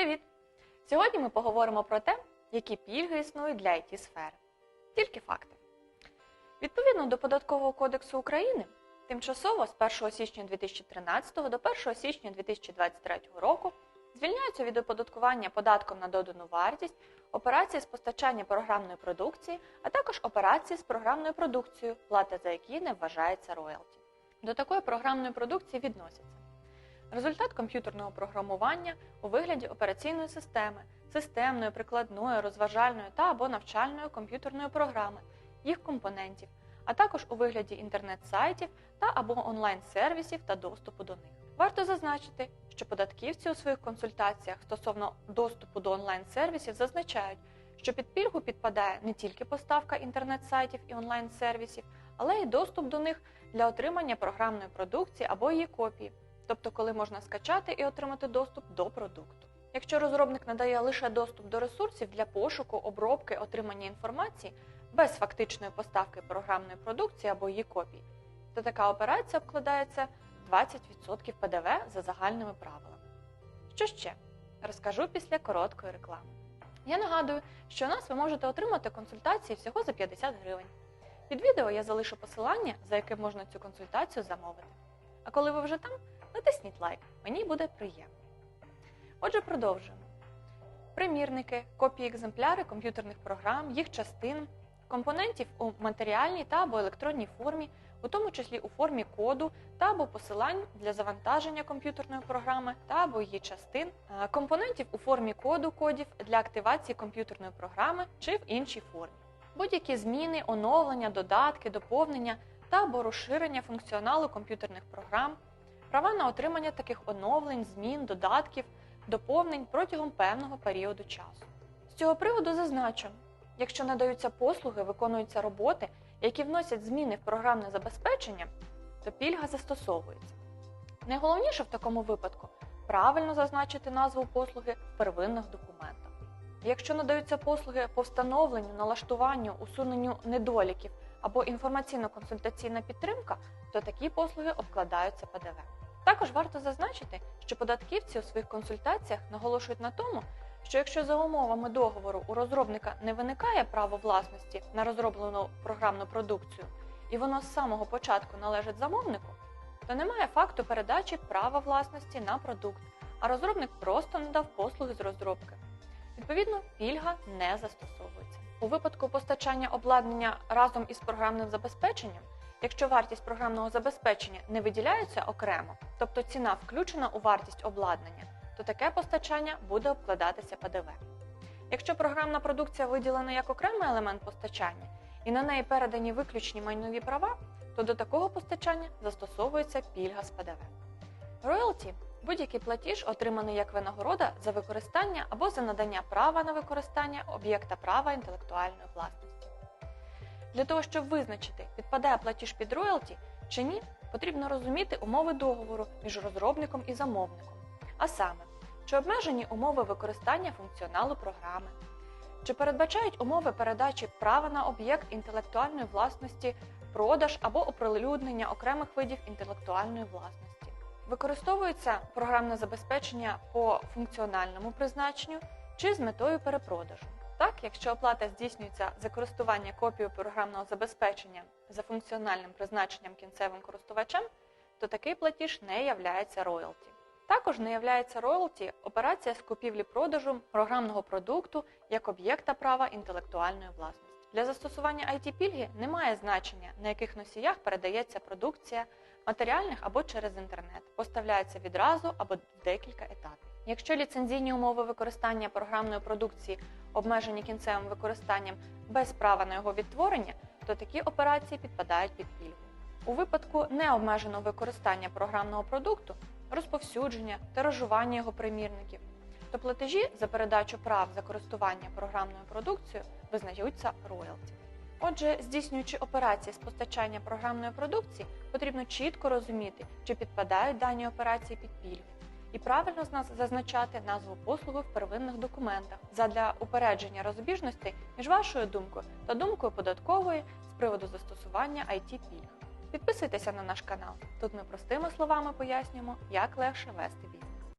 Привіт! Сьогодні ми поговоримо про те, які пільги існують для it сфери Тільки факти. Відповідно до Податкового кодексу України, тимчасово з 1 січня 2013 до 1 січня 2023 року звільняються від оподаткування податком на додану вартість операції з постачання програмної продукції, а також операції з програмною продукцією, плата за які не вважається роялті. До такої програмної продукції відносяться результат комп'ютерного програмування у вигляді операційної системи, системної, прикладної, розважальної та або навчальної комп'ютерної програми, їх компонентів, а також у вигляді інтернет-сайтів та або онлайн-сервісів та доступу до них. Варто зазначити, що податківці у своїх консультаціях стосовно доступу до онлайн-сервісів зазначають, що під пільгу підпадає не тільки поставка інтернет-сайтів і онлайн-сервісів, але й доступ до них для отримання програмної продукції або її копії, тобто коли можна скачати і отримати доступ до продукту. Якщо розробник надає лише доступ до ресурсів для пошуку, обробки, отримання інформації без фактичної поставки програмної продукції або її копії, то така операція обкладається 20% ПДВ за загальними правилами. Що ще? Розкажу після короткої реклами. Я нагадую, що у нас ви можете отримати консультації всього за 50 гривень. Під відео я залишу посилання, за яким можна цю консультацію замовити. А коли ви вже там, натисніть лайк, мені буде приємно. Отже, продовжуємо. Примірники, копії екземпляри комп'ютерних програм, їх частин, компонентів у матеріальній та або електронній формі, у тому числі у формі коду та або посилань для завантаження комп'ютерної програми та або її частин, е, компонентів у формі коду кодів для активації комп'ютерної програми чи в іншій формі. Будь-які зміни, оновлення, додатки, доповнення та або розширення функціоналу комп'ютерних програм, права на отримання таких оновлень, змін, додатків, доповнень протягом певного періоду часу. З цього приводу зазначу, якщо надаються послуги, виконуються роботи, які вносять зміни в програмне забезпечення, то пільга застосовується. Найголовніше в такому випадку правильно зазначити назву послуги в первинних документах. Якщо надаються послуги по встановленню, налаштуванню, усуненню недоліків або інформаційно-консультаційна підтримка, то такі послуги обкладаються ПДВ. Також варто зазначити, що податківці у своїх консультаціях наголошують на тому, що якщо за умовами договору у розробника не виникає право власності на розроблену програмну продукцію, і воно з самого початку належить замовнику, то немає факту передачі права власності на продукт, а розробник просто не дав послуги з розробки. Відповідно, пільга не застосовується. У випадку постачання обладнання разом із програмним забезпеченням, якщо вартість програмного забезпечення не виділяється окремо, тобто ціна включена у вартість обладнання, то таке постачання буде обкладатися ПДВ. Якщо програмна продукція виділена як окремий елемент постачання і на неї передані виключні майнові права, то до такого постачання застосовується пільга з ПДВ. Роялті будь-який платіж, отриманий як винагорода за використання або за надання права на використання об'єкта права інтелектуальної власності. Для того, щоб визначити, підпадає платіж під роялті чи ні, потрібно розуміти умови договору між розробником і замовником, а саме, чи обмежені умови використання функціоналу програми, чи передбачають умови передачі права на об'єкт інтелектуальної власності, продаж або оприлюднення окремих видів інтелектуальної власності. Використовується програмне забезпечення по функціональному призначенню чи з метою перепродажу. Так, якщо оплата здійснюється за користування копією програмного забезпечення за функціональним призначенням кінцевим користувачем, то такий платіж не являється роялті. Також не являється роялті операція з купівлі-продажу програмного продукту як об'єкта права інтелектуальної власності. Для застосування it пільги немає значення, на яких носіях передається продукція матеріальних або через інтернет, поставляється відразу або в декілька етапів. Якщо ліцензійні умови використання програмної продукції обмежені кінцевим використанням без права на його відтворення, то такі операції підпадають під пільгу. У випадку необмеженого використання програмного продукту, розповсюдження, тиражування його примірників, то платежі за передачу прав за користування програмною продукцією визнаються роялті. Отже, здійснюючи операції з постачання програмної продукції, потрібно чітко розуміти, чи підпадають дані операції під пільгу, і правильно зазначати назву послуги в первинних документах задля упередження розбіжностей між вашою думкою та думкою податкової з приводу застосування it пільг. Підписуйтеся на наш канал. Тут ми простими словами пояснюємо, як легше вести бізнес.